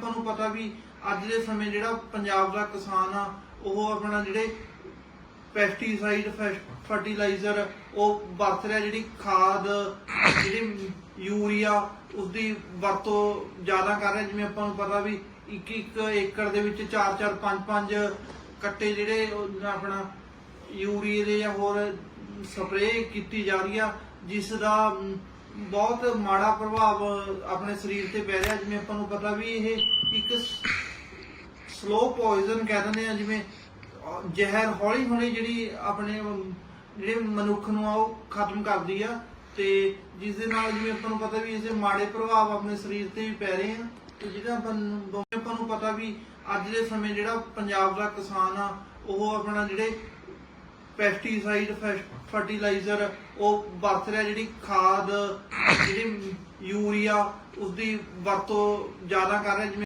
ਆਪਾਂ ਨੂੰ ਪਤਾ ਵੀ ਅੱਜ ਦੇ ਸਮੇਂ ਜਿਹੜਾ ਪੰਜਾਬ ਦਾ ਕਿਸਾਨ ਆ, ਉਹ ਆਪਣਾ ਜਿਹੜੇ ਪੈਸਟੀਸਾਈਡ ਫਰਟੀਲਾਈਜ਼ਰ ਉਹ ਵਰਤ ਰਿਹਾ, ਜਿਹੜੀ ਖਾਦ, ਜਿਹੜੀ ਯੂਰੀਆ, ਉਸਦੀ ਵਰਤੋਂ ਜ਼ਿਆਦਾ ਕਰ ਰਿਹਾ, ਜਿਵੇਂ ਆਪਾਂ ਨੂੰ ਪਤਾ ਵੀ ਇੱਕ ਇੱਕ ਏਕੜ ਦੇ ਵਿੱਚ 4 4 5 5 ਕੱਟੇ ਜਿਹੜੇ ਆਪਣਾ ਯੂਰੀਏ ਦੇ ਜਾਂ ਹੋਰ ਸਪਰੇਅ ਕੀਤੀ ਜਾ ਰਹੀ ਆ, ਜਿਸ ਦਾ ਬਹੁਤ ਮਾੜਾ ਪ੍ਰਭਾਵ ਆਪਣੇ ਸਰੀਰ ਤੇ ਪੈ ਰਿਹਾ, ਜਿਵੇਂ ਆਪਾਂ ਨੂੰ ਪਤਾ ਵੀ ਇਹ ਇੱਕ ਸਲੋ ਪੋਇਜ਼ਨ ਕਹਿ ਦਿੰਦੇ ਆ, ਜਿਵੇਂ ਜ਼ਹਿਰ ਹੌਲੀ ਹੌਲੀ ਜਿਹੜੀ ਆਪਣੇ, ਜਿਹੜੇ ਮਨੁੱਖ ਨੂੰ ਆ, ਉਹ ਖਤਮ ਕਰਦੀ ਆ ਤੇ ਜਿਸ ਦੇ ਨਾਲ ਜਿਵੇਂ ਆਪਾਂ ਨੂੰ ਪਤਾ ਵੀ ਇਸ ਦੇ ਮਾੜੇ ਪ੍ਰਭਾਵ ਆਪਣੇ ਸਰੀਰ ਤੇ ਵੀ ਪੈ ਰਹੇ ਆ ਤੇ ਜਿਹੜਾ ਆਪਾਂ ਨੂੰ ਆਪਾਂ ਨੂੰ ਪਤਾ ਵੀ ਅੱਜ ਦੇ ਸਮੇਂ ਜਿਹੜਾ ਪੰਜਾਬ ਦਾ ਕਿਸਾਨ ਆ, ਉਹ ਆਪਣਾ ਜਿਹੜੇ ਪੈਸਟੀਸਾਈਡ ਫਰਟੀਲਾਈਜ਼ਰ ਉਹ ਵਰਤ ਰਿਹਾ ਜਿਹੜੀ ਖਾਦ, ਜਿਹੜੀ ਯੂਰੀਆ, ਉਸਦੀ ਵਰਤੋਂ ਜ਼ਿਆਦਾ ਕਰ ਰਿਹਾ, ਜਿਵੇਂ